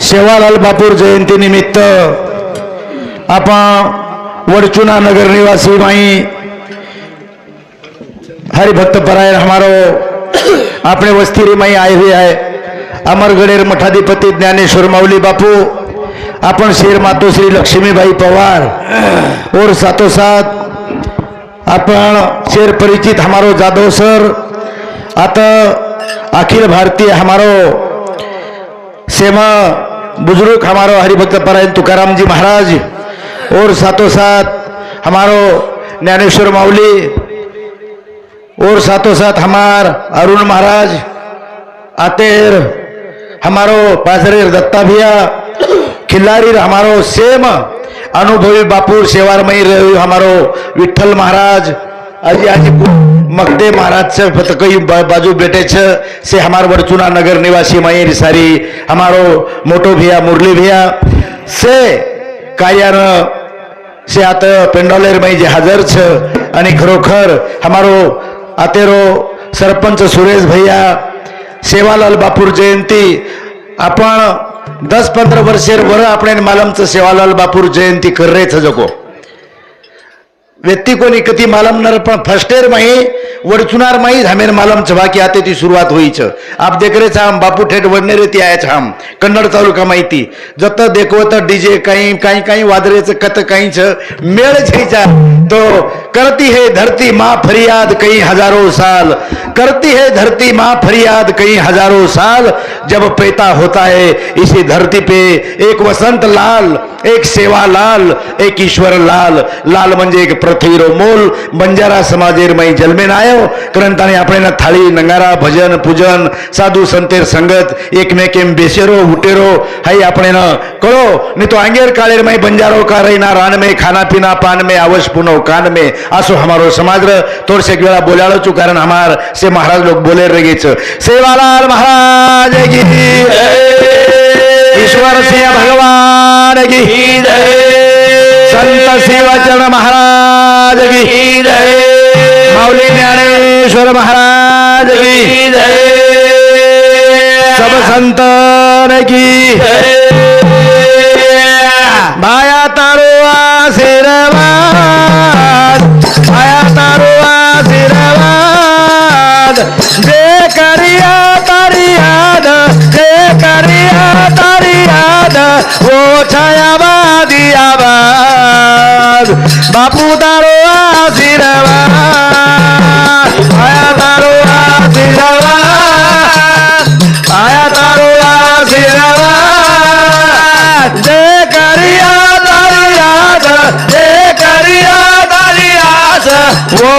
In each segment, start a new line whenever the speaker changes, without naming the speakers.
सेवालाल बापूर जयंतीनिमित्त आपण वडचुना नगर निवासी माई हरिभक्त परायण हमारो अपने वस्तीरी माई आई हुई है अमरगडेर मठाधिपती ज्ञानेश्वर माऊली बापू आपण शेर मातो श्री लक्ष्मीबाई पवार और साथों साथ आपण शेर परिचित हमारो जाधव सर आता अखिल भारतीय हमारो सेवा बुजुर्ग हमारो हरिभक्त परायण तुकाराम जी महाराज और साथों साथ हमारो ज्ञानेश्वर माउली और साथों साथ हमार अरुण महाराज आतेर हमारो पाजरेर दत्ता भैया खिल्लारी हमारो सेम अनुभवी बापूर सेवारमयी रवि हमारो विठ्ठल महाराज। अजी अजी मकदे महाराज से कई बाजू बेटे छ से हमार वरचुना नगर निवासी मयेर सारी हमारो मोटो भैया मुरली भैया से कार्यान से आता पेंडोलेर मई जे हाजर छ आणि खरोखर हमारो आतेरो सरपंच सुरेश भैया सेवालाल बापूर जयंती आपण दस पंधरा वर्षेर वर आपण मालमचं सेवालाल बापूर जयंती कर रे जगो व्यक्ती कोणी कधी मालमणार पण फर्स्ट इयर माही वडचुनार माही धामेर मालम छवा की आते ती सुरुवात होईच. आप देखरे छाम बापू ठेठ वडनेरे ती आया छाम कन्नड तालुका माहिती. जत देखो डीजे काही काही काही वादरेच कत काहीच मेळ छईचा तो करती है धरती माँ फरियाद कई हजारो साल. करती है धरती माँ फरियाद कई हजारो साल. जब पैदा होता है इसी धरती पे एक वसंत लाल एक सेवा लाल एक ईश्वर लाल। लाल म्हणजे एक पृथ्वीरो मोल। बंजारा समाजेरमयी जन्मेन आयो। ग्रंथाने आपल्याला थाळी नंगारा भजन पूजन साधू संतेर संगत एकमेकेम बेसेरो हुटेरो हाई आपल्याला कळो। नी तो आंगेर काळेरमय बंजारो का रईना रान में खाना पिना पानमे आवश पुनो कान में। असो हमारो समाज एक वेळा बोलाळो चू कारण हमार से महाराज लोक बोले सेवा लाल महाराज की ईश्वर सिंह भगवान की संत शिवचरण महाराज की माऊली ज्ञानेश्वर महाराज की सब संतन की आवाज बापू तारो आशीर्वाद। भाया तारो आशीर्वाद। भाया तारो आशीर्वाद। जे करिया तारी जे करिया तारी वो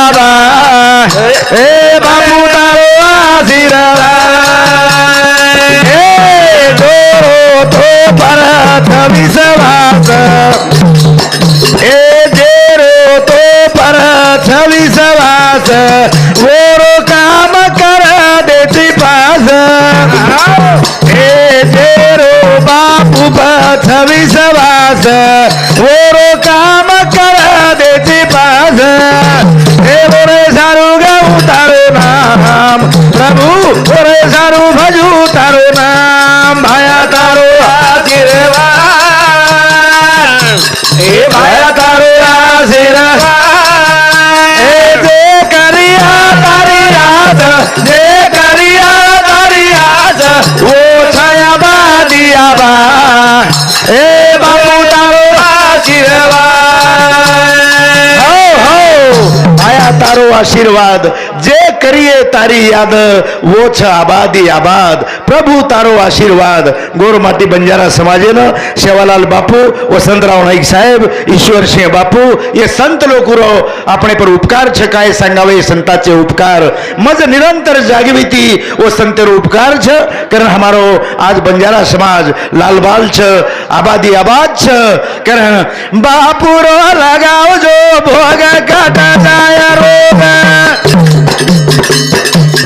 आबादी। ए हजारो आशीर्वाद जे करिए तारी याद वो छ आबादी आबाद प्रभू तारो आशीर्वाद. गोरमाती बंजारा समाजेनं शेवालाल बापू वसंतराव नाईक साहेब ईश्वर सिंह बापू हे संत लोक उरव पर उपकार छकाय सांगावे संताचे उपकार. मज निरंतर जागविती व संतेर उपकार छ. कारण हमारो आज बंजारा समाज लाल बाल छ आबादी आबाद छ. कारण बापू रो लगाओ जो भोग काटा रोग.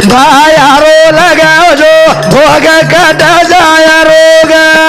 भाया रो लगाओ जो भोग कट जाया रोगा।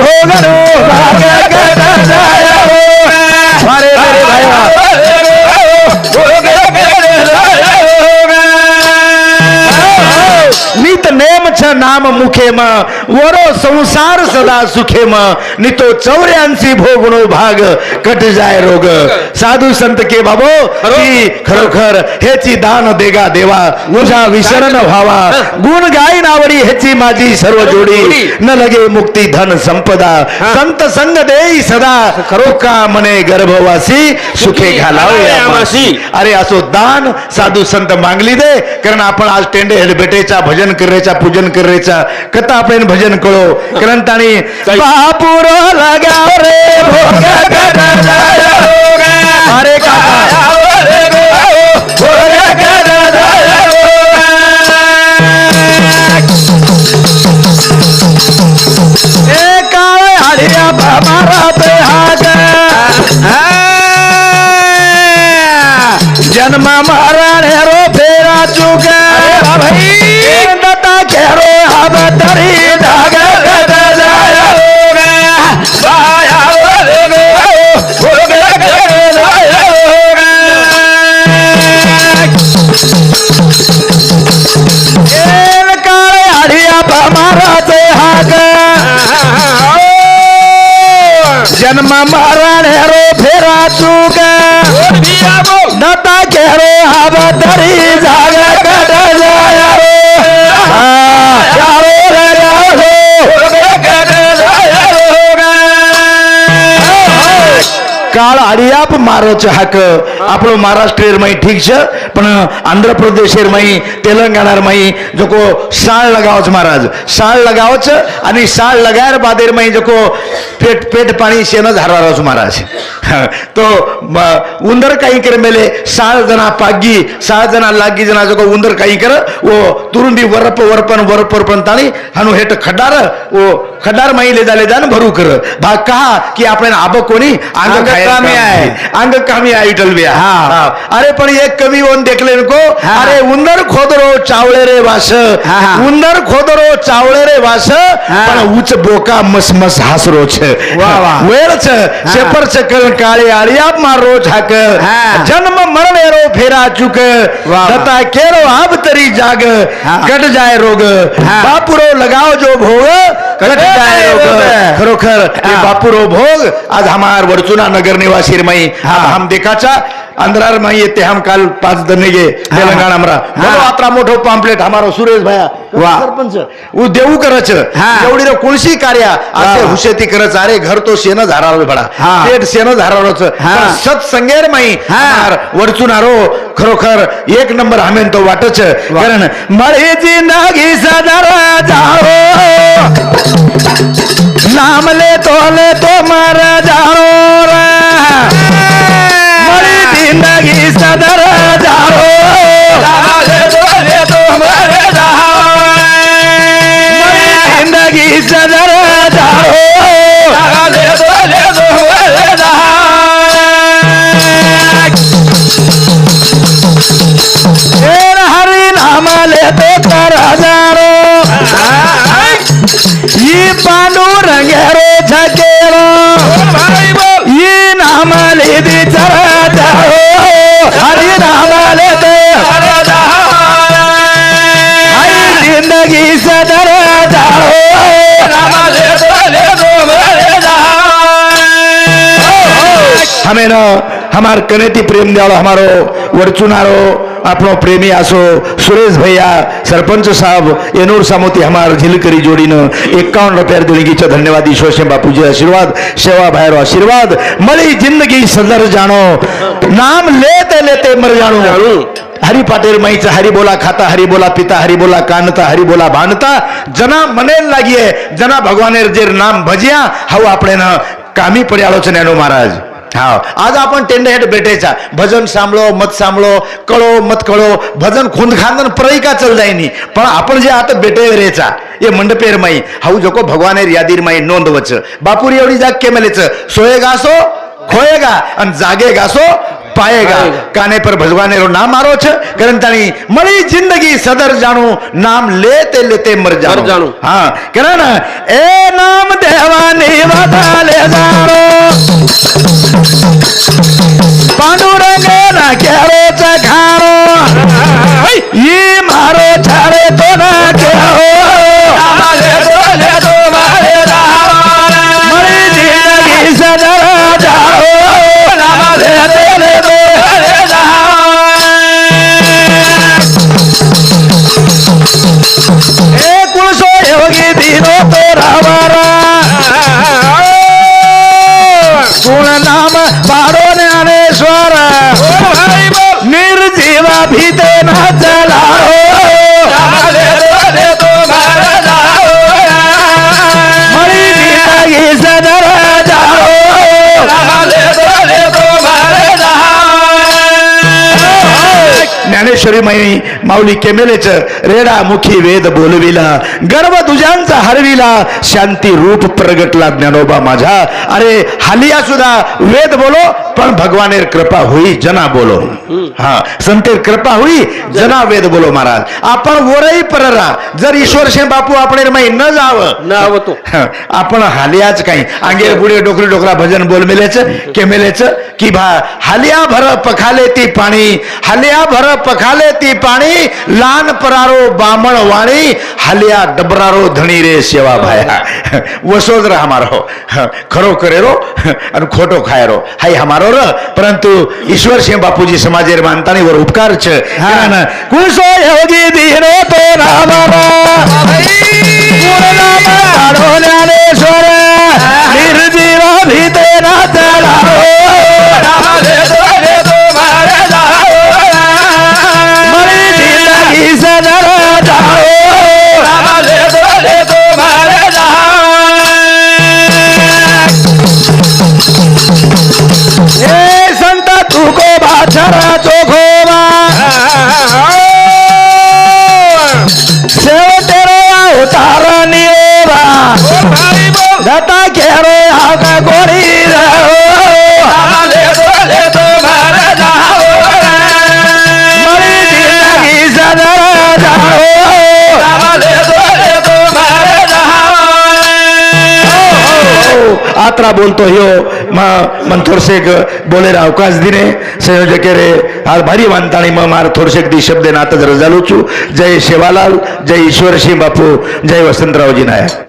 होगा नेम छ नाम मुखे म वरो संसार सदा सुखे म नितो चौऱ्यांशी भोगणो भाग कट जाय रोग. साधू संत के बाबो की खरोखर हेची दान देगा देवा तुझा विसरण व्हावा गुण गाई नावडी हेची माझी सर्व जोडी. न लगे मुक्ती धन संपदा. संत संग देई सदा. खरो का मने गर्भवासी सुखे घालावे अरे असो दान साधू संत मागली दे कारण आपण आज टेंडे हेड भेटेचा भजन करायचा पूजन करायचा कथा आपण भजन कळो ग्रंथाने ताणी बापूर लगाव रे अरे काका. हरिया मारा रो फेरा चुक भाई तरी रे जन्म मरण रो फेरा चूक नता केरो हव तरी जाग કાળ હરિયાપ મારો છે હાક આપણો મહારાષ્ટ્ર ઠીક છે પણ આંધ્રપ્રદેશ તેલંગાણા જોકો શાળ जको साळ लगावच महाराज साळ लगावच आणि साळ लगायर बादेर माई जको पेट पेट पाणी शेण झारावच महाराज. तो उंदर काही कर मेले साळ जणा पागी साळ जणा लागी जणा जको उंदर काही कर ओ तुरुंबी वरप वरपन वरप वरपन ताणी हनु हेट खड्डार ओ खड्डार माईले लेदा जाण भरू कर. भाग कहा की आपण आब कोणी अंग कामी आहे. अंग कामी आहे विठल
हा.
अरे पण एक कमी होऊन देखले नको. अरे उंदर खोदरो चावळे रे वास
वास.
उंदर खोदरो चावळे रे वास. पण उच बोका मस मस हासरो छे. वा छ. वेळच
शेपर
चकल काळे आळिया मारो झाक.
जन्म
मरण एरो फेरा चुक. दता
केरो
आब तरी जाग.
कट
जाय रोग. बापुरो लगाव जो भोग. कट जाय रोग.
खरोखर
बापुरो भोग. आज हमार वडचुना नगर निवासी माई. हम देखाचा. अंधरार माई येते हम काल पाच दनेगे तेलंगाणा हमरा बोलो आत्रा मोठो पाम्पलेट हमारो सुरेश भया
वाह.
सरपंच देऊ करच. एवढी कोणशी कार्या असे. हुशेती करच अरे घर तो शेन झारावर बडा. पेट शेन झारावरच
हा.
सत्संगेर माई. हमार वरचुनारो खरोखर एक नंबर हमेन तो वाटच. कारण मळे जिंदगी सदर जाओ नाम ले तो ले तो मर जाओ हमें न हमार कनेती प्रेम द्यालो हमारो वरचुनारो આપણો પ્રેમી આસો સુરેશ ભૈયા સરપંચ સાહેબ એનોર સામોતી હમાર ઝીલકરી જોડીને એકાવન રૂપિયા દેણી છે ધન્યવાદ ઈશ્વર છે બાપુજી આશીર્વાદ સેવા ભાઈરો આશીર્વાદ મળી જિંદગી સદર જાણો નામ લેતે લેતે મર જાણો हरी पाटील माईचं हरी बोला खाता हरी बोला पिता हरी बोला कानता हरी बोला बांधता जना मनेल लागिये जना भगवाने जे नाम भजिया हाऊ આપણે ન કામી પડ્યાળો છે નેનો મહારાજ हा आज आपण टेंड हेड भेटायचा. भजन सांभळो मत सांभळो कळो मत कळो. भजन खुंद खांदन का चल जायनी पण आपण जे आता बेटे रेचा ये मंडपेर माई. हाऊ जको भगवान यादीर माई नोंद वच बापूर एवढी जाग केमलेच. सोये गासो खोये गा. आणि जागे गासो પાયેગા. કાને પર ભગવાને નામ આરો છે? કરંતાણી મળી જિંદગી સદર જાણું નામ લેતે લેતે મર જાણું. હા કરણ એ નામ દેવાની વાતા લે જાણો ज्ञानेश्वरी माई माऊली केमेलेच रेडा मुखी वेद बोलविला गर्व तुझ्यांचा हरविला शांती रूप प्रगटला ज्ञानोबा माझा. अरे हालिया सुद्धा वेद बोलो पण भगवानेर कृपा होई जना बोलो. हा संतेर कृपा होई जना वेद बोलो महाराज. आपण वरही पररा जर ईश्वर शे बापू आपण माई न जावं.
नाव तो.
आपण हालियाच काही. अंगेर बुडे डोकरी डोकरा भजन बोल मेलेच के मेलेच की भा हालिया भर पखाले ती पाणी हालिया भर पखाले ती पाणी વાણી લાન પરારો બામણ વાણી હાલ્યા ડબરારો ધણી રે સેવા ભાયા. વસોદરા અમારો. ખરો કરેરો અને ખોટો ખાયરો. હાઈ અમારો ર. પરંતુ ઈશ્વરસિંહ બાપુજી સમાજે માનતા નહીં વર ઉપકાર છે. કુશો યોગી તો નિર્જીવ ભીતેનાથ पात्रा बोलतो ह्यो. म मन थोडसेक बोलेर अवकाश दिने? संयोजक रे आज भारी मानताणी मग मार थोडसेक दी शब्द नात रजालू छू जय शेवालाल जय ईश्वर सिंह बापू जय वसंतरावजी नायक